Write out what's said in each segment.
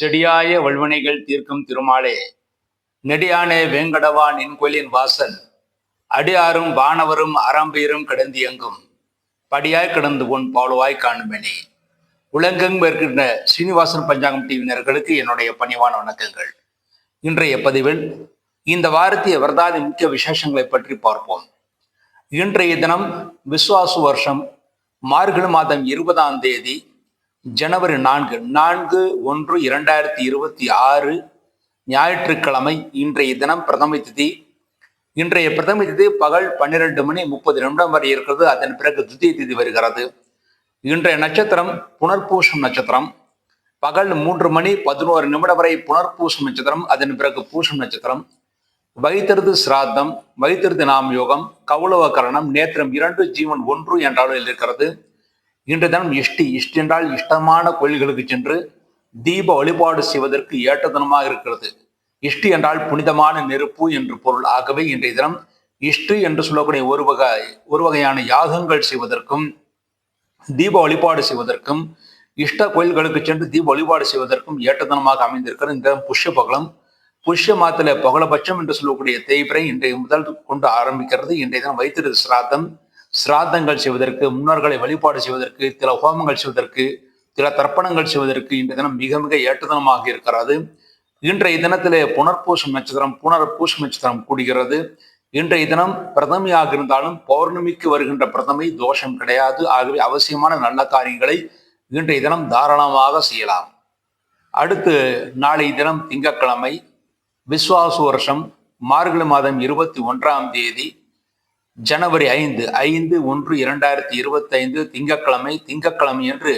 செடியாய வல்வினைகள் தீர்க்கும் திருமாலே. நெடியானே வேங்கடவா நின் கோயிலின் வாசல். அடியாரும் வானவரும் அறம்பீரும் கிடந்து எங்கும். படியாய் கிடந்து உன் பாலுவாய் காணுமெனே. உலகெங்கும் இருக்கின்ற சீனிவாசன் பஞ்சாங்கம் டிவியினர்களுக்கு என்னுடைய பணிவான வணக்கங்கள். இன்றைய பதிவில் இந்த வாரத்திய வரதாதி முக்கிய விசேஷங்களை பற்றி பார்ப்போம். இன்றைய தினம் விஸ்வாசு வருஷம் மார்கழி மாதம் இருபதாம் தேதி ஜனவரி நான்கு நான்கு ஒன்று இரண்டாயிரத்தி இருபத்தி ஆறு ஞாயிற்றுக்கிழமை இன்றைய தினம் பிரதம திதி. இன்றைய பிரதம திதி பகல் பன்னிரெண்டு மணி முப்பது நிமிடம் வரை இருக்கிறது. அதன் பிறகு துதிய திதி வருகிறது. இன்றைய நட்சத்திரம் புனர்பூசம் நட்சத்திரம். பகல் மூன்று மணி பதினோரு நிமிடம் வரை புனர்பூசம் நட்சத்திரம் அதன் பிறகு பூசம் நட்சத்திரம். வைத்திருது சிராத்தம் வைத்திருது நாம் யோகம் கௌலவ கரணம் நேத்திரம் இரண்டு ஜீவன் ஒன்று என்ற அளவில் இருக்கிறது. இன்று தினம் இஷ்டி இஷ்டி என்றால் இஷ்டமான கோயில்களுக்கு சென்று தீப வழிபாடு செய்வதற்கு ஏற்ற தினமாக இருக்கிறது. இஷ்டி என்றால் புனிதமான நெருப்பு என்று பொருள். ஆகவே இன்றைய தினம் இஷ்டி என்று சொல்லக்கூடிய ஒரு வகை ஒரு வகையான யாகங்கள் செய்வதற்கும் தீப வழிபாடு செய்வதற்கும் இஷ்ட கோயில்களுக்கு சென்று தீப வழிபாடு செய்வதற்கும் ஏற்றதனமாக அமைந்திருக்கிற இந்த புஷ்ய பகலம் புஷ்ய மாத்தில பகலபட்சம் என்று சொல்லக்கூடிய தேய்பிரை இன்றைய முதல் கொண்டு ஆரம்பிக்கிறது. இன்றைய தினம் வைத்திரு சிராதம் சிராத்தங்கள் செய்வதற்கு முன்னோர்களை வழிபாடு செய்வதற்கு சில ஹோமங்கள் செய்வதற்கு சில தர்ப்பணங்கள் செய்வதற்கு இன்றைய தினம் மிக மிக ஏற்றதனமாக இருக்கிறது. இன்றைய தினத்திலே புனர்பூசம் நட்சத்திரம் புனர்பூசம் நட்சத்திரம் கூடுகிறது. இன்றைய தினம் பிரதமையாக இருந்தாலும் பௌர்ணமிக்கு வருகின்ற பிரதமை தோஷம் கிடையாது. ஆகவே அவசியமான நல்ல காரியங்களை இன்றைய தினம் தாராளமாக செய்யலாம். அடுத்து நாளை தினம் திங்கட்கிழமை விஸ்வாசு வருஷம் மார்கழி மாதம் இருபத்தி ஒன்றாம் தேதி ஜனவரி ஐந்து ஐந்து ஒன்று இரண்டாயிரத்தி இருபத்தி ஐந்து திங்கட்கிழமை திங்கட்கிழமை என்று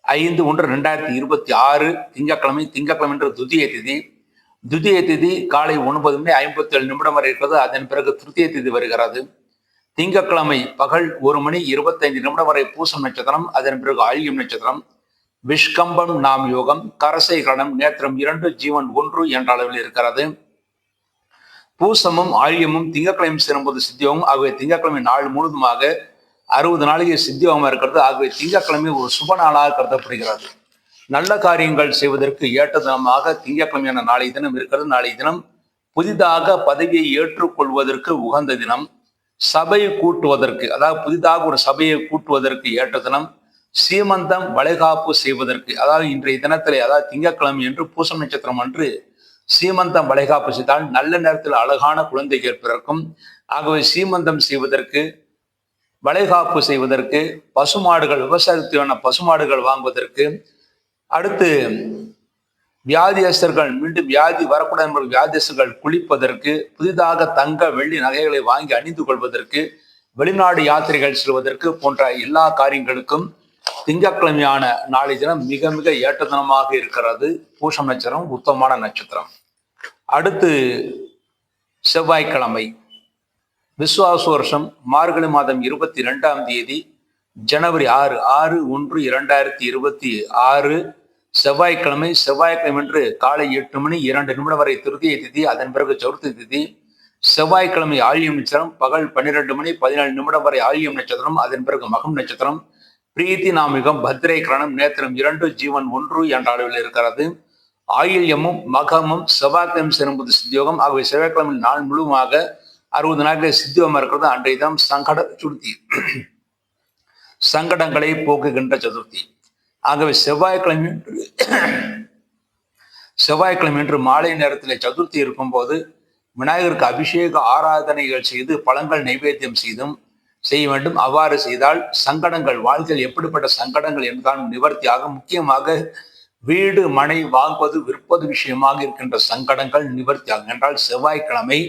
ஐந்து ஒன்று ரெண்டாயிரத்தி இருபத்தி ஆறு திங்கக்கிழமை திங்கக்கிழமை என்று துதிய திதி. துதிய திதி காலை ஒன்பது மணி ஐம்பத்தி ஏழு நிமிடம் வரை இருக்கிறது. அதன் பிறகு திருத்திய திதி வருகிறது. திங்கக்கிழமை பகல் ஒரு மணி இருபத்தைந்து நிமிடம் வரை பூசம் நட்சத்திரம் அதன் பிறகு ஆழியம் நட்சத்திரம். விஷ்கம்பம் நாம் யோகம் கரசை கடன் நேத்திரம் இரண்டு ஜீவன் ஒன்று என்ற அளவில் இருக்கிறது. பூசமும் ஆழியமும் திங்கக்கிழமை சேரும்போது சித்தியோகம் ஆகவே திங்கக்கிழமை நாள் முழுவதுமாக அறுபது நாளைக்கு சித்தியோகமாக இருக்கிறது. ஆகவே திங்கக்கிழமை ஒரு சுப நாளாக கருதப்படுகிறது. நல்ல காரியங்கள் செய்வதற்கு ஏற்ற தினமாக திங்கக்கிழமையான நாளை தினம் இருக்கிறது. நாளை தினம் புதிதாக பதவியை ஏற்றுக்கொள்வதற்கு உகந்த தினம். சபையை கூட்டுவதற்கு அதாவது புதிதாக ஒரு சபையை கூட்டுவதற்கு ஏற்ற தினம். சீமந்தம் வளைகாப்பு செய்வதற்கு அதாவது இன்றைய தினத்திலே அதாவது திங்கக்கிழமை என்று பூசம் நட்சத்திரம் அன்று சீமந்தம் வளைகாப்பு செய்தால் நல்ல நேரத்தில் அழகான குழந்தைகள் பிறக்கும். ஆகவே சீமந்தம் செய்வதற்கு வளைகாப்பு செய்வதற்கு பசுமாடுகள் விவசாயத்துக்கான பசுமாடுகள் வாங்குவதற்கு அடுத்து வியாதியஸ்தர்கள் மீண்டும் வியாதி வரக்கூடாது என்பது வியாதியஸ்தர்கள் குளிப்பதற்கு புதிதாக தங்க வெள்ளி நகைகளை வாங்கி அணிந்து கொள்வதற்கு வெளிநாடு யாத்திரைகள் செல்வதற்கு போன்ற எல்லா காரியங்களுக்கும் திங்கட்கிழமையான நாளை தினம் மிக மிக ஏற்றதனமாக இருக்கிறது பூஷம் நட்சத்திரம் உத்தமமான நட்சத்திரம். அடுத்து செவ்வாய்க்கிழமை. விஸ்வாச வருஷம் மார்கழி மாதம் இருபத்தி ரெண்டாம் தேதி ஜனவரி ஆறு ஆறு ஒன்று இரண்டாயிரத்தி இருபத்தி ஆறு. செவ்வாய்க்கிழமை செவ்வாய்க்கிழமை என்று காலை எட்டு மணி இரண்டு நிமிடம் வரை திருத்திய திதி அதன் பிறகு சதுர்த்தி திதி. செவ்வாய்க்கிழமை ஆழியம் நட்சத்திரம் பகல் பன்னிரெண்டு மணி பதினேழு நிமிடம் வரை ஆழியம் நட்சத்திரம் அதன் பிறகு மகம் நட்சத்திரம். பிரீத்தி நாமிகம் பத்ரே கிரணம் நேத்திரம் இரண்டு ஜீவன் ஒன்று என்ற அளவில் இருக்கிறது. ஆயில்யமும் மகமும் செவ்வாய்க்கிழமை சேரும்போது சித்தியோகம். ஆகிய செவ்வாய்க்கிழமை நாள் முழுவதுமாக அறுபது நாட்கள் சித்தியோகம் இருக்கிறது. அன்றைய தான் சங்கட சுருத்தி சங்கடங்களை போக்குகின்ற சதுர்த்தி. ஆகவே செவ்வாய்க்கிழமை என்று செவ்வாய்க்கிழமை என்று மாலை நேரத்தில் சதுர்த்தி இருக்கும்போது விநாயகருக்கு அபிஷேக ஆராதனைகள் செய்து பழங்கள் நைவேத்தியம் செய்தும் செய்ய வேண்டும். அவ்வாறு செய்தால் சங்கடங்கள் வாழ்க்கையில் எப்படிப்பட்ட சங்கடங்கள் என்றால் நிவர்த்தியாக முக்கியமாக வீடு மனை வாங்குவது விற்பது விஷயமாக இருக்கின்ற சங்கடங்கள் நிவர்த்தியாகும் என்றால் செவ்வாய்க்கிழமை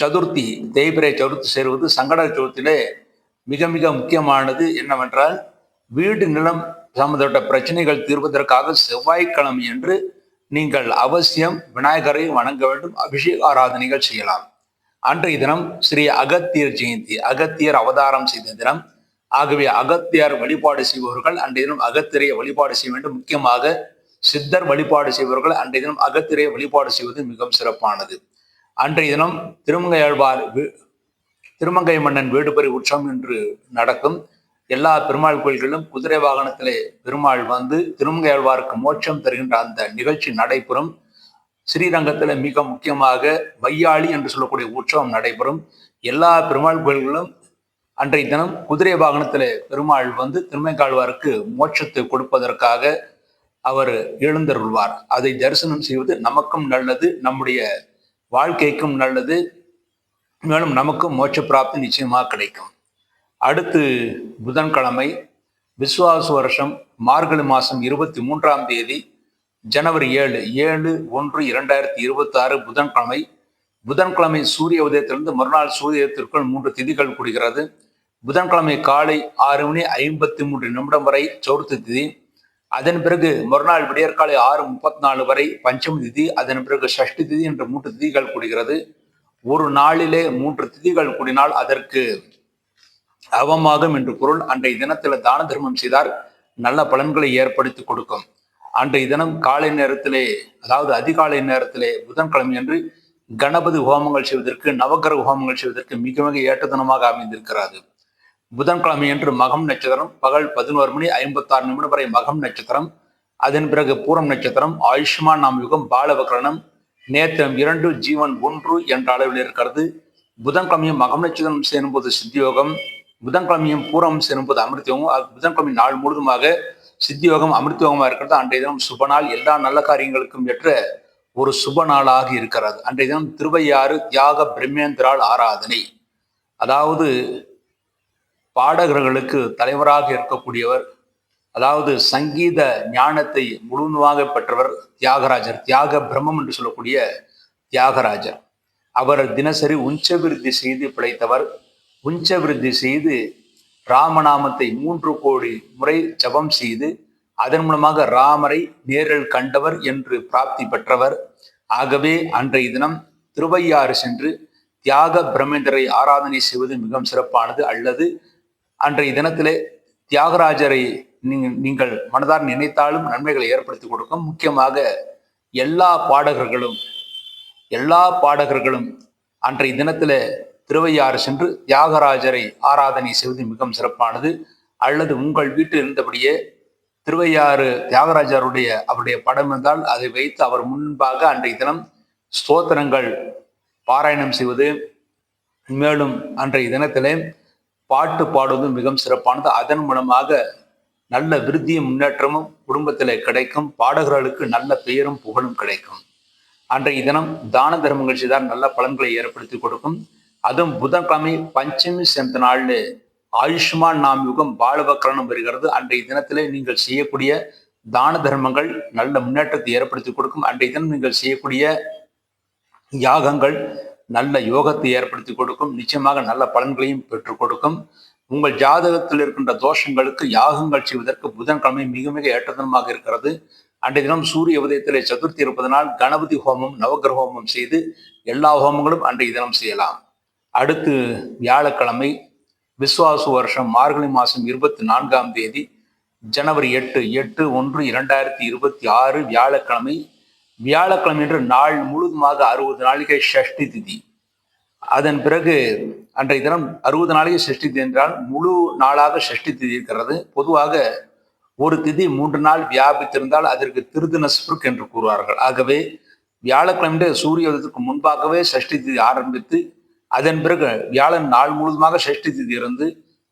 சதுர்த்தி தேய்பிரை சதுர்த்தி சேருவது சங்கட சதுர்த்தியிலே மிக மிக முக்கியமானது. என்னவென்றால் வீடு நிலம் சம்பந்தப்பட்ட பிரச்சனைகள் தீர்வதற்காக செவ்வாய்க்கிழமை என்று நீங்கள் அவசியம் விநாயகரை வணங்க வேண்டும். அபிஷேக ஆராதனைகள் செய்யலாம். அன்றைய தினம் ஸ்ரீ அகத்தியர் ஜெயந்தி அகத்தியர் அவதாரம் செய்த தினம். ஆகவே அகத்தியார் வழிபாடு செய்பவர்கள் அன்றைய தினம் அகத்திரையை வழிபாடு செய்ய வேண்டும். முக்கியமாக சித்தர் வழிபாடு செய்பவர்கள் அன்றைய தினம் அகத்திரையை வழிபாடு செய்வது மிகவும் சிறப்பானது. அன்றைய தினம் திருமங்கையாழ்வார் திருமங்கை மன்னன் வீடுபறி உற்சவம் என்று நடக்கும். எல்லா பெருமாள் கோயில்களிலும் குதிரை வாகனத்திலே பெருமாள் வந்து திருமங்கையாழ்வாருக்கு மோட்சம் தருகின்ற அந்த நிகழ்ச்சி நடைபெறும். ஸ்ரீரங்கத்தில் மிக முக்கியமாக வையாளி என்று சொல்லக்கூடிய உற்சவம் நடைபெறும். எல்லா பெருமாள் கோயில்களும் அன்றைய தினம் குதிரை வாகனத்தில் பெருமாள் வந்து திருமங்காழ்வாருக்கு மோட்சத்தை கொடுப்பதற்காக அவர் எழுந்தருள்வார். அதை தரிசனம் செய்வது நமக்கும் நல்லது நம்முடைய வாழ்க்கைக்கும் நல்லது. மேலும் நமக்கும் மோட்ச பிராப்தி நிச்சயமாக கிடைக்கும். அடுத்து புதன்கிழமை விசுவாச வருஷம் மார்கழி மாதம் இருபத்தி மூன்றாம் தேதி ஜனவரி ஏழு ஏழு ஒன்று இரண்டாயிரத்தி இருபத்தி ஆறு புதன்கிழமை. புதன்கிழமை சூரிய உதயத்திலிருந்து மறுநாள் சூரியத்திற்குள் மூன்று திதிகள் கூடுகிறது. புதன்கிழமை காலை ஆறு மணி ஐம்பத்தி மூன்று நிமிடம் வரை சௌர்த்து திதி. அதன் பிறகு மறுநாள் விடியற்காலை ஆறு முப்பத்தி நாலு வரை பஞ்சமி திதி. அதன் பிறகு சஷ்டி திதி என்ற மூன்று திதிகள் கூடுகிறது. ஒரு நாளிலே மூன்று திதிகள் கூடினால் அதற்கு அவமாகும் என்று பொருள். அன்றைய தினத்தில் தான தர்மம் செய்தால் நல்ல பலன்களை ஏற்படுத்தி கொடுக்கும். அன்றைய தினம் காலை நேரத்திலே அதாவது அதிகாலை நேரத்திலே புதன்கிழமை என்று கணபதி ஹோமங்கள் செய்வதற்கு நவகிரக ஹோமங்கள் செய்வதற்கு மிக மிக ஏற்றதனமாக அமைந்திருக்கிறது. புதன்கிழமை என்று மகம் நட்சத்திரம் பகல் பதினோரு மணி ஐம்பத்தாறு நிமிடம் வரை மகம் நட்சத்திரம் அதன் பிறகு பூரம் நட்சத்திரம் ஆயுஷ்மான் நாம் யுகம் பாலவகரணம் நேத்திரம் இரண்டு ஜீவன் ஒன்று என்ற அளவில் இருக்கிறது. புதன்கிழமையும் மகம் நட்சத்திரம் சேரும்போது சித்தியோகம் புதன்கிழமையும் பூரம் சேரும்போது அமிர்தயோகம் புதன்கிழமை நாள் முழுதுமாக சித்தியோகம் அமிர்தயோகமாக இருக்கிறது. அன்றைய தினம் சுப நாள். எல்லா நல்ல காரியங்களுக்கும் ஏற்ற ஒரு சுப நாளாக இருக்கிறது. அன்றைய தினம் திருவையாறு தியாக பிரம்மேந்திரால் ஆராதனை. அதாவது பாடகர்களுக்கு தலைவராக இருக்கக்கூடியவர் அதாவது சங்கீத ஞானத்தை முழுமையாக பெற்றவர் தியாகராஜர். தியாக பிரம்மம் என்று சொல்லக்கூடிய தியாகராஜர். அவர் தினசரி உஞ்சவிருத்தி செய்து பிழைத்தவர். உஞ்சவிருத்தி செய்து ராமநாமத்தை மூன்று கோடி முறை ஜபம் செய்து அதன் மூலமாக ராமரை நேரில் கண்டவர் என்று பிராப்தி பெற்றவர். ஆகவே அன்றைய தினம் திருவையாறு சென்று தியாக பிரம்மேந்திரை ஆராதனை செய்வது மிகவும் சிறப்பானது அல்லது அன்றைய தினத்திலே தியாகராஜரை நீங்கள் மனதார் நினைத்தாலும் நன்மைகளை ஏற்படுத்தி கொடுக்கும். முக்கியமாக எல்லா பாடகர்களும் எல்லா பாடகர்களும் அன்றைய தினத்திலே திருவையாறு சென்று தியாகராஜரை ஆராதனை செய்வது மிகவும் சிறப்பானது. அல்லது உங்கள் வீட்டில் இருந்தபடியே திருவையாறு தியாகராஜருடைய அவருடைய படம் இருந்தால் அதை வைத்து அவர் முன்பாக அன்றைய தினம் ஸ்தோத்திரங்கள் பாராயணம் செய்வது. மேலும் அன்றைய தினத்திலே பாட்டு பாடுவதும் மிகவும் சிறப்பானது. அதன் மூலமாக நல்ல விருத்தியும் முன்னேற்றமும் குடும்பத்திலே கிடைக்கும். பாடகர்களுக்கு நல்ல பெயரும் புகழும் கிடைக்கும். அன்றைய தினம் தான தர்மங்கள் செய்தால் நல்ல பலன்களை ஏற்படுத்தி கொடுக்கும். அதுவும் புதன்கிழமை பஞ்சமி சேர்ந்த நாளில் ஆயுஷ்மான் நாம் யுகம் பாலபக்கரணம் வருகிறது அன்றைய தினத்திலே நீங்கள் செய்யக்கூடிய தான தர்மங்கள் நல்ல முன்னேற்றத்தை ஏற்படுத்தி கொடுக்கும். அன்றைய தினம் நீங்கள் செய்யக்கூடிய யாகங்கள் நல்ல யோகத்தை ஏற்படுத்தி கொடுக்கும். நிச்சயமாக நல்ல பலன்களையும் பெற்றுக் கொடுக்கும். உங்கள் ஜாதகத்தில் இருக்கின்ற தோஷங்களுக்கு யாகங்கள் செய்வதற்கு புதன்கிழமை மிக மிக ஏற்றதனமாக இருக்கிறது. அன்றைய தினம் சூரிய உதயத்திலே சதுர்த்தி இருப்பதனால் கணபதி ஹோமம் நவகிரக ஹோமம் செய்து எல்லா ஹோமங்களும் அன்றைய தினம் செய்யலாம். அடுத்து வியாழக்கிழமை விஸ்வாசு வருஷம் மார்கழி மாதம் இருபத்தி நான்காம் தேதி ஜனவரி எட்டு எட்டு ஒன்று இரண்டாயிரத்தி இருபத்தி ஆறு வியாழக்கிழமை. வியாழக்கிழமை என்று நாள் முழுதுமாக அறுபது நாளிகை ஷஷ்டி திதி. அதன் பிறகு அன்றைய தினம் அறுபது நாளிகை ஷஷ்டி திதி என்றால் முழு நாளாக ஷஷ்டி திதி இருக்கிறது. பொதுவாக ஒரு திதி மூன்று நாள் வியாபித்திருந்தால் அதற்கு திருதினஸ்புக் என்று கூறுவார்கள். ஆகவே வியாழக்கிழமை சூரிய உதயத்துக்கு முன்பாகவே சஷ்டி திதி ஆரம்பித்து அதன் பிறகு வியாழன் நாள் முழுவதுமாக சஷ்டி திதி இருந்து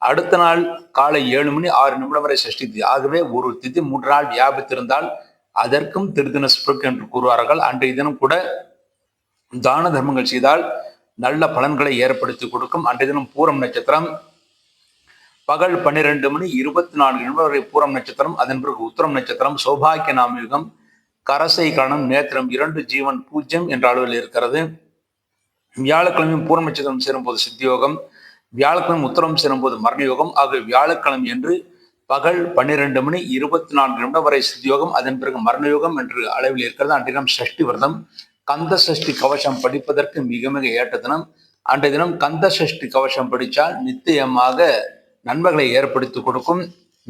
அடுத்த நாள் காலை ஏழு மணி ஆறு நிமிடம் வரை சஷ்டி திதி. ஆகவே ஒரு திதி மூன்று நாள் வியாபித்திருந்தால் அதற்கும் திருதின சுப்ரக் என்று கூறுவார்கள். அன்றைய தினம் கூட தான தர்மங்கள் செய்தால் நல்ல பலன்களை ஏற்படுத்தி கொடுக்கும். அன்றைய தினம் பூரம் நட்சத்திரம் பகல் பன்னிரெண்டு மணி இருபத்தி நான்கு நிமிடம் வரை பூரம் நட்சத்திரம் அதன் பிறகு உத்தரம் நட்சத்திரம் சௌபாகிய நாமயுகம் கரசை கணம் நேத்திரம் இரண்டு ஜீவன் பூஜ்யம் என்ற அளவில் இருக்கிறது. வியாழக்கிழமையும் பூர்ணச்சந்திரம் சேரும்போது சித்தியோகம் வியாழக்கிழமை உத்தரம் சேரும்போது மரணயோகம். ஆகிய வியாழக்கிழமை என்று பகல் பன்னிரெண்டு மணி இருபத்தி நான்கு நிமிடம் வரை சித்தியோகம் அதன் பிறகு மரணயோகம் என்று அளவில் இருக்கிறது. அன்றைய தினம் சஷ்டி விரதம். கந்த சஷ்டி கவசம் படிப்பதற்கு மிக மிக ஏற்ற தினம். அன்றைய தினம் கந்த சஷ்டி கவசம் படித்தால் நிச்சயமாக நன்மைகளை ஏற்படுத்தி கொடுக்கும்.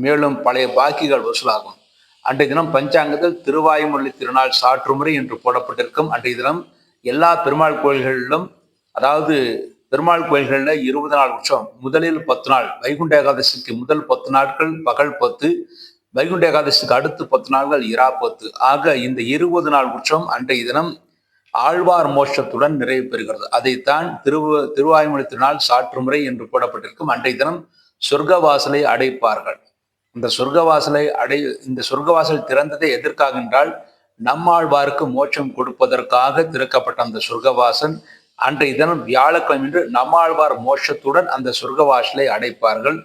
மேலும் பழைய பாக்கிகள் வசூலாகும். அன்றைய தினம் பஞ்சாங்கத்தில் திருவாயுமொழி திருநாள் சாற்றுமுறை என்று போடப்பட்டிருக்கும். அன்றைய தினம் எல்லா பெருமாள் கோயில்களிலும் அதாவது பெருமாள் கோயில்களில் இருபது நாள் உற்சவம் முதலில் பத்து நாள் வைகுண்ட ஏகாதசிக்கு முதல் பத்து நாட்கள் பகல் பத்து வைகுண்ட ஏகாதசிக்கு அடுத்து பத்து நாட்கள் இரா பத்து. ஆக இந்த இருபது நாள் உற்சவம் அன்றைய தினம் ஆழ்வார் மோட்சத்துடன் நிறைவு பெறுகிறது. அதைத்தான் திரு திருவாய்மொழி திருநாள் சாற்று முறை என்று போடப்பட்டிருக்கும். அன்றைய தினம் சொர்க்கவாசலை அடைப்பார்கள். இந்த சொர்க்கவாசலை அடை இந்த சொர்க்கவாசல் திறந்ததை எதற்காக என்றால் நம்மாழ்வாருக்கு மோட்சம் கொடுப்பதற்காக திறக்கப்பட்ட அந்த சொர்க்கவாசன் அன்றைய தினம் வியாழக்கிழமை என்று நம்மாழ்வார் மோட்சத்துடன் அந்த சொர்க்கவாசலை அடைப்பார்கள்.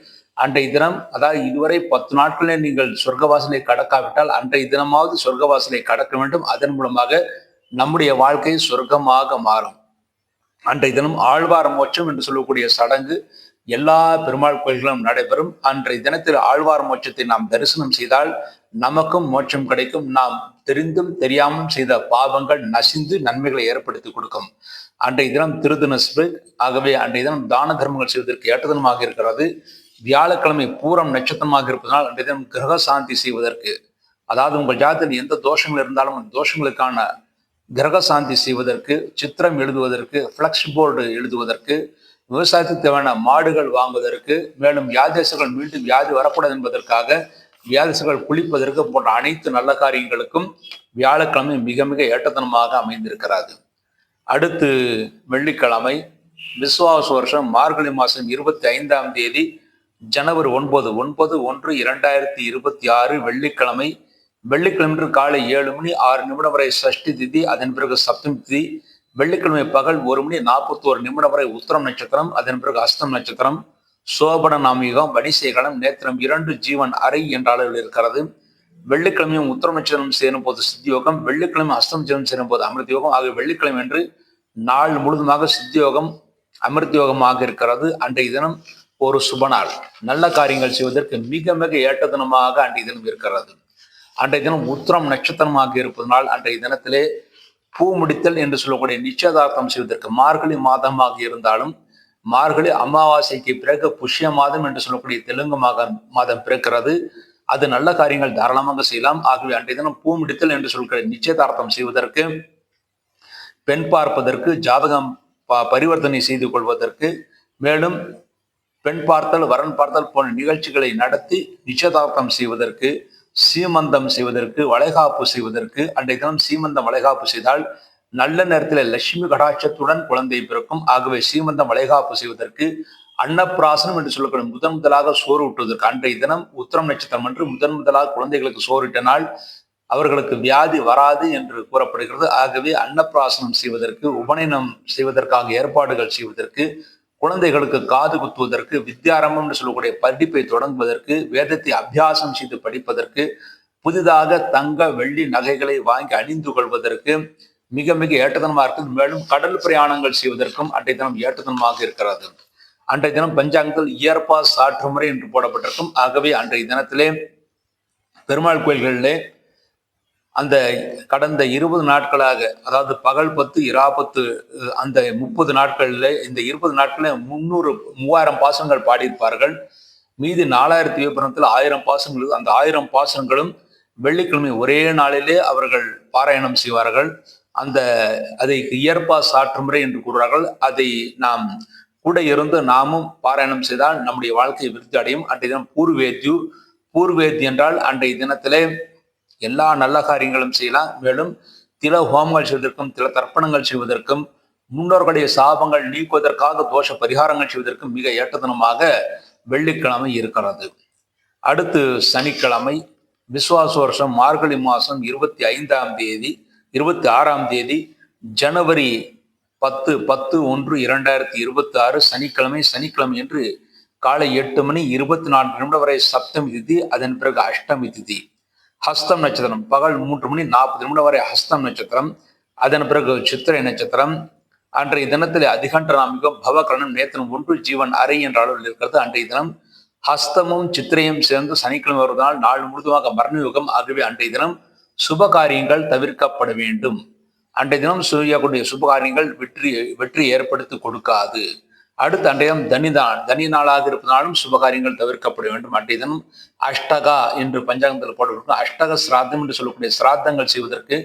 அன்றைய தினம் அதாவது இதுவரை பத்து நாட்களே நீங்கள் சொர்க்கவாசலை கடக்காவிட்டால் அன்றைய தினமாவது சொர்க்கவாசலை கடக்க வேண்டும். அதன் மூலமாக நம்முடைய வாழ்க்கை சொர்க்கமாக மாறும். அன்றைய தினம் ஆழ்வார் மோட்சம் என்று சொல்லக்கூடிய சடங்கு எல்லா பெருமாள் கோயில்களும் நடைபெறும். அன்றைய தினத்தில் ஆழ்வார் மோட்சத்தை நாம் தரிசனம் செய்தால் நமக்கும் மோட்சம் கிடைக்கும். நாம் தெரிந்தும் தெரியாமல் செய்த பாவங்கள் நசிந்து நன்மைகளை ஏற்படுத்தி கொடுக்கும். அன்றைய தினம் திருதின ஆகவே அன்றைய தினம் தான தர்மங்கள் செய்வதற்கு ஏற்றதனமாக இருக்கிறது. வியாழக்கிழமை பூரம் நட்சத்திரமாக இருப்பதனால் அன்றைய தினம் கிரக சாந்தி செய்வதற்கு அதாவது உங்கள் ஜாதத்தில் எந்த தோஷங்கள் இருந்தாலும் அந்த தோஷங்களுக்கான கிரக சாந்தி செய்வதற்கு சித்திரம் எழுதுவதற்கு ஃப்ளக்ஸ் போர்டு எழுதுவதற்கு விவசாயத்துக்கு தேவையான மாடுகள் வாங்குவதற்கு மேலும் வியாதேசங்கள் மீண்டும் வியாதி வரக்கூடாது என்பதற்காக வியாதேசங்கள் குளிப்பதற்கு போன்ற அனைத்து நல்ல காரியங்களுக்கும் வியாழக்கிழமை மிக மிக ஏற்றத்தனமாக அமைந்திருக்கிறது. அடுத்து வெள்ளிக்கிழமை விஸ்வாச வருஷம் மார்கழி மாதம் இருபத்தி ஐந்தாம் தேதி ஜனவரி ஒன்பது ஒன்பது ஒன்று இரண்டாயிரத்தி இருபத்தி ஆறு வெள்ளிக்கிழமை. வெள்ளிக்கிழமை காலை ஏழு மணி ஆறு நிமிடம் வரை சஷ்டி திதி அதன் பிறகு சப்தமி திதி. வெள்ளிக்கிழமை பகல் ஒரு மணி நாற்பத்தோரு நிமிடம் வரை உத்தரம் நட்சத்திரம் அதன் பிறகு அஸ்தம் நட்சத்திரம். சோபன நாமிகம் வடிசேகலம் நேத்திரம் இரண்டு ஜீவன் அறை என்ற அளவில் இருக்கிறது. வெள்ளிக்கிழமையும் உத்தரமச்சனம் சேரும் போது சித்தியோகம் வெள்ளிக்கிழமை அஸ்தமச்சனம் சேரும் போது அமிர்த யோகம் ஆகிய வெள்ளிக்கிழமை என்று நாள் முழுதுமாக சித்தியோகம் அமிர்த யோகமாக இருக்கிறது. அன்றைய தினம் ஒரு சுப நாள். நல்ல காரியங்கள் செய்வதற்கு மிக மிக ஏற்ற தினமாக அன்றைய தினம் இருக்கிறது. அன்றைய தினம் உத்திரம் நட்சத்திரமாக இருப்பதனால் அன்றைய தினத்திலே பூ முடித்தல் என்று சொல்லக்கூடிய நிச்சயதார்த்தம் செய்வதற்கு மார்கழி மாதமாக இருந்தாலும் மார்கழி அமாவாசைக்கு பிறகு புஷ்ய மாதம் என்று சொல்லக்கூடிய தெலுங்கு மாதம் மாதம் பிறக்கிறது. அது நல்ல காரியங்கள் தாராளமாக செய்யலாம். ஆகவே அன்றைய தினம் பூமிடித்தல் என்று சொல்லக்கூடிய நிச்சயதார்த்தம் செய்வதற்கு பெண் பார்ப்பதற்கு ஜாதகம் ப- பரிவர்த்தனை செய்து கொள்வதற்கு மேலும் பெண் பார்த்தல் வரன் பார்த்தல் போன்ற நிகழ்ச்சிகளை நடத்தி நிச்சயதார்த்தம் செய்வதற்கு சீமந்தம் செய்வதற்கு வளைகாப்பு செய்வதற்கு அன்றைய தினம் சீமந்தம் வளைகாப்பு செய்தால் நல்ல நேரத்தில் லட்சுமி கடாட்சத்துடன் குழந்தை பிறக்கும். ஆகவே சீமந்தம் வளைகாப்பு செய்வதற்கு அன்னப்பிராசனம் என்று சொல்லக்கூடிய முதன் முதலாக சோறு ஊட்டுவதற்கு அன்றைய தினம் உத்தரம் நட்சத்திரம் என்று முதன் முதலாக குழந்தைகளுக்கு சோறிட்ட நாள் அவர்களுக்கு வியாதி வராது என்று கூறப்படுகிறது. ஆகவே அன்னப்பிராசனம் செய்வதற்கு உபநயனம் செய்வதற்காக ஏற்பாடுகள் செய்வதற்கு குழந்தைகளுக்கு காது குத்துவதற்கு வித்யாரம்பம் என்று சொல்லக்கூடிய படிப்பை தொடங்குவதற்கு வேதத்தை அபியாசம் செய்து படிப்பதற்கு புதிதாக தங்க வெள்ளி நகைகளை வாங்கி அணிந்து கொள்வதற்கு மிக மிக ஏற்றதனமாக இருக்குது மேலும் கடல் பிரயாணங்கள் செய்வதற்கும் அன்றைய தினம் ஏற்றதனமாக இருக்கிறது. அன்றைய தினம் பஞ்சாங்கத்தில் இயற்பா சாற்று முறை என்று போடப்பட்டிருக்கும். ஆகவே அன்றைய தினத்திலே பெருமாள் கோயில்களிலே அந்த கடந்த இருபது நாட்களாக அதாவது பகல் பத்து இரா பத்து அந்த முப்பது நாட்களில் இந்த இருபது நாட்களில் முந்நூறு மூவாயிரம் பாசங்கள் பாடியிருப்பார்கள். மீதி நாலாயிரத்தி விபரணத்தில் ஆயிரம் பாசங்கள் அந்த ஆயிரம் பாசங்களும் வெள்ளிக்கிழமை ஒரே நாளிலே அவர்கள் பாராயணம் செய்வார்கள். அந்த அதை இயற்பா சாற்றுமுறை என்று கூறுகிறார்கள். அதை நாம் கூட இருந்து நாமும் பாராயணம் செய்தால் நம்முடைய வாழ்க்கை விருத்தி அடையும். அன்றைய தினம் பூர்வேத்யு பூர்வேத்தி என்றால் அன்றைய தினத்திலே எல்லா நல்ல காரியங்களும் செய்யலாம். மேலும் தில ஹோமங்கள் செய்வதற்கும் தில தர்ப்பணங்கள் செய்வதற்கும் முன்னோர்களுடைய சாபங்கள் நீக்குவதற்காக தோஷ பரிகாரங்கள் செய்வதற்கும் மிக ஏற்ற தினமாக வெள்ளிக்கிழமை இருக்கிறது. அடுத்து சனிக்கிழமை விசுவாச வருஷம் மார்கழி மாதம் இருபத்தி ஐந்தாம் தேதி இருபத்தி ஆறாம் தேதி ஜனவரி பத்து பத்து ஒன்று இரண்டாயிரத்தி இருபத்தி ஆறு சனிக்கிழமை சனிக்கிழமை என்று காலை எட்டு மணி இருபத்தி நான்கு நிமிடம் வரை சப்தமி திதி அதன் பிறகு அஷ்டமி திதி. ஹஸ்தம் நட்சத்திரம் பகல் மூன்று மணி நாற்பது நிமிடம் வரை ஹஸ்தம் நட்சத்திரம் அதன் பிறகு சித்திரை நட்சத்திரம். அன்றைய தினத்தில் அதிகண்ட நாமிகம் பவகரணம் நேத்தனம் ஒன்று ஜீவன் அறை என்ற அளவில் இருக்கிறது அன்றைய தினம். ஹஸ்தமும் சித்திரையும் சேர்ந்து சனிக்கிழமை வருவதால் நாள் முழுதுமாக மரணயோகம் ஆகவே அன்றைய தினம். சுப காரியங்கள் தவிர்க்கப்பட வேண்டும். அன்றைய தினம் செய்யக்கூடிய சுப காரியங்கள் வெற்றி வெற்றி ஏற்படுத்தி கொடுக்காது. அடுத்த அன்றைய தினம் தனிதான் தனி நாளாக இருப்பதாலும் சுபகாரியங்கள் தவிர்க்கப்பட வேண்டும். அன்றைய தினம் அஷ்டகா என்று பஞ்சாங்கத்தில் போடப்பட்டிருக்கும். அஷ்டக சிராத்தம் என்று சொல்லக்கூடிய சிராத்தங்கள் செய்வதற்கு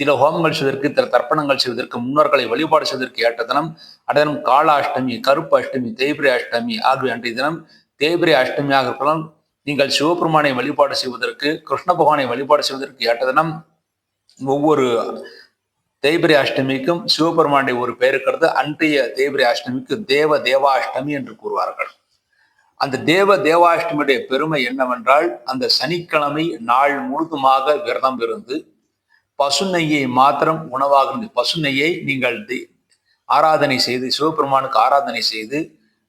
சில ஹோமங்கள் செய்வதற்கு சில தர்ப்பணங்கள் செய்வதற்கு முன்னோர்களை வழிபாடு செய்வதற்கு ஏற்ற தினம் அன்றைய தினம் கால அஷ்டமி கருப்பு அஷ்டமி தேய்பிரை அஷ்டமி ஆகிய அன்றைய தினம் தேய்பிரை அஷ்டமியாக இருக்கலாம் நீங்கள் சிவபெருமானை வழிபாடு செய்வதற்கு கிருஷ்ண பகவானை வழிபாடு செய்வதற்கு ஏற்ற தினம் ஒவ்வொரு தேய்பிரி அஷ்டமிக்கும் சிவபெருமானுடைய ஒரு பெயர் இருக்கிறது. அன்றைய தேய்பிரி அஷ்டமிக்கு தேவ தேவாஷ்டமி என்று கூறுவார்கள். அந்த தேவ தேவாஷ்டமியுடைய பெருமை என்னவென்றால் அந்த சனிக்கிழமை நாள் முழுதுமாக விரதம் இருந்து பசுநெய்யை மாத்திரம் உணவாக இருந்து பசுநெய்யை நீங்கள் ஆராதனை செய்து சிவபெருமானுக்கு ஆராதனை செய்து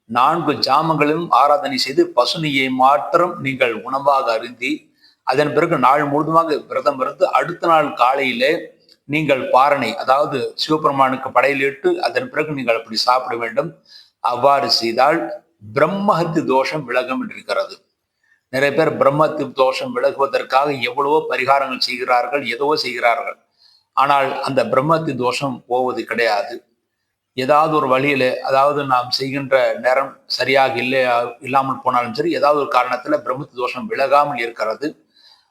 நான்கு ஜாமங்களும் ஆராதனை செய்து பசுனியை மாத்திரம் நீங்கள் உணவாக அருந்தி அதன் பிறகு நாள் முழுவதுமாக விரதம் இருந்து அடுத்த நாள் காலையிலே நீங்கள் பாரணை அதாவது சிவபெருமானுக்கு படையிலிட்டு அதன் பிறகு நீங்கள் அப்படி சாப்பிட வேண்டும். அவ்வாறு செய்தால் பிரம்மஹத்தி தோஷம் விலகும் என்றிருக்கிறது. நிறைய பேர் பிரம்மத்து தோஷம் விலகுவதற்காக எவ்வளவோ பரிகாரங்கள் செய்கிறார்கள் எதுவோ செய்கிறார்கள். ஆனால் அந்த பிரம்மத்து தோஷம் போவது கிடையாது. ஏதாவது ஒரு வழியில அதாவது நாம் செய்கின்ற நேரம் சரியாக இல்லை இல்லாமல் போனாலும் சரி ஏதாவது ஒரு காரணத்தில் பிரம்மத்து தோஷம் விலகாமல் இருக்கிறது.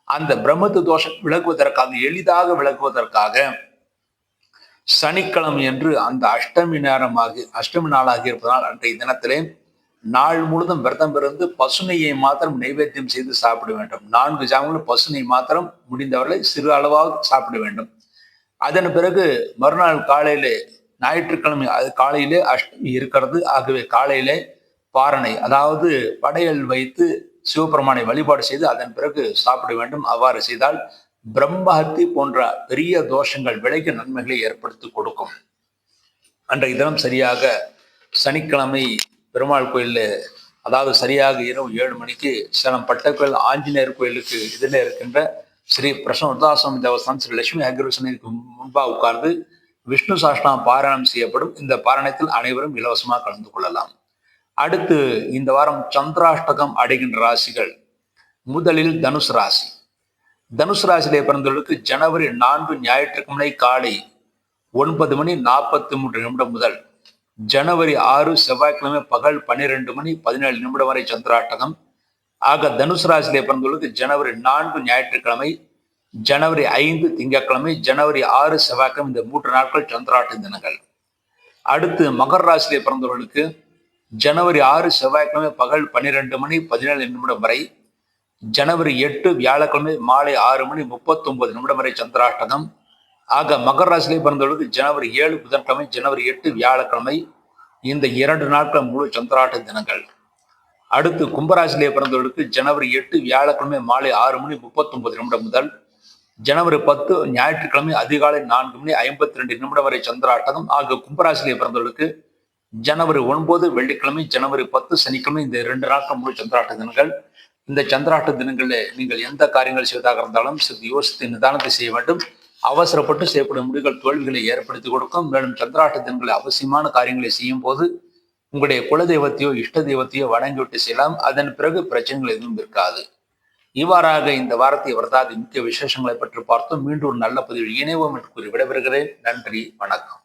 அந்த பிரம்மத்து தோஷம் விலகுவதற்காக எளிதாக விலகுவதற்காக சனிக்கிழமை என்று அந்த அஷ்டமி நேரமாகி அஷ்டமி நாளாகி இருப்பதனால் அன்றைய தினத்திலே நாள் முழுதும் விரதம் இருந்து பசுனையை மாத்திரம் நைவேத்தியம் செய்து சாப்பிட வேண்டும். நான்கு ஜாமங்களும் பசுனை மாத்திரம் முடிந்தவரை சிறு அளவாக சாப்பிட வேண்டும். அதன் பிறகு மறுநாள் காலையிலே ஞாயிற்றுக்கிழமை அது காலையிலே அஷ்டமி இருக்கிறது. ஆகவே காலையிலே பாரணை அதாவது படையல் வைத்து சிவபெருமானை வழிபாடு செய்து அதன் பிறகு சாப்பிட வேண்டும். அவ்வாறு செய்தால் பிரம்மஹத்தி போன்ற பெரிய தோஷங்கள் விலைக்கு நன்மைகளை ஏற்படுத்தி கொடுக்கும். அன்றைய தினம் சரியாக சனிக்கிழமை பெருமாள் கோயிலில் அதாவது சரியாக இரவு ஏழு மணிக்கு சேலம் பட்டக்கோயில் ஆஞ்சநேயர் கோயிலுக்கு இதில் இருக்கின்ற ஸ்ரீ பிரசன்னதாசம் தேவஸ்தான் ஸ்ரீ லட்சுமி அக்ரவசனுக்கு முன்பாக உட்கார்ந்து விஷ்ணு சாஸ்திரம் பாராயணம் செய்யப்படும் இந்த பாராயணத்தில் அனைவரும் இலவசமாக கலந்து கொள்ளலாம். அடுத்து இந்த வாரம் சந்திராஷ்டகம் அடைகின்ற ராசிகள். முதலில் தனுசு ராசி. தனுசு ராசியிலே பிறந்தவர்களுக்கு ஜனவரி நான்கு ஞாயிற்றுக்கிழமை காலை ஒன்பது மணி நாற்பத்தி மூன்று நிமிடம் முதல் ஜனவரி ஆறு செவ்வாய்க்கிழமை பகல் பன்னிரெண்டு மணி பதினேழு நிமிடம் வரை சந்திராஷ்டகம். ஆக தனுசு ராசியிலே பிறந்தவர்களுக்கு ஜனவரி நான்கு ஞாயிற்றுக்கிழமை ஜனவரி ஐந்து திங்கட்கிழமை ஜனவரி ஆறு செவ்வாய்க்கிழமை இந்த மூன்று நாட்கள் சந்திராட்ட தினங்கள். அடுத்து மகர ராசியிலே பிறந்தவர்களுக்கு ஜனவரி ஆறு செவ்வாய்க்கிழமை பகல் பன்னிரெண்டு மணி பதினேழு நிமிடம் வரை ஜனவரி எட்டு வியாழக்கிழமை மாலை ஆறு மணி முப்பத்தொன்பது நிமிடம் வரை சந்திராஷ்டகம் ஆக மகர ராசியிலே பிறந்தவர்களுக்கு ஜனவரி ஏழு புதன்கிழமை ஜனவரி எட்டு வியாழக்கிழமை இந்த இரண்டு நாட்கள் முழு சந்திராட்ட தினங்கள். அடுத்து கும்பராசிலே பிறந்தவர்களுக்கு ஜனவரி எட்டு வியாழக்கிழமை மாலை ஆறு மணி முப்பத்தொன்பது நிமிடம் முதல் ஜனவரி பத்து ஞாயிற்றுக்கிழமை அதிகாலை நான்கு மணி ஐம்பத்தி ரெண்டு நிமிடம் வரை சந்திராட்டகம் ஆக கும்பராசிலே பிறந்தவர்களுக்கு ஜனவரி ஒன்பது வெள்ளிக்கிழமை ஜனவரி பத்து சனிக்கிழமை இந்த ரெண்டு நாட்கள் முழு சந்திராட்ட தினங்கள். இந்த சந்திராட்ட தினங்களில் நீங்கள் எந்த காரியங்கள் செய்வதாக இருந்தாலும் சிறிது யோசித்து நிதானத்தை செய்ய வேண்டும். அவசரப்பட்டு செய்யப்படும் முடிவுகள் தோல்விகளை ஏற்படுத்தி கொடுக்கும். மேலும் சந்திராட்ட தினங்களில் அவசியமான காரியங்களை செய்யும் போது உங்களுடைய குலதெய்வத்தையோ இஷ்ட தெய்வத்தையோ வணங்கிவிட்டு செய்யலாம் அதன் பிறகு பிரச்சனைகள் எதுவும் இருக்காது. இவ்வாறாக இந்த வாரத்தை வரதாதி முக்கிய விசேஷங்களை பற்றி பார்த்தோம் மீண்டும் ஒரு நல்ல பதிவில் இணைவோம் என்று கூறி விடைபெறுகிறேன். நன்றி வணக்கம்.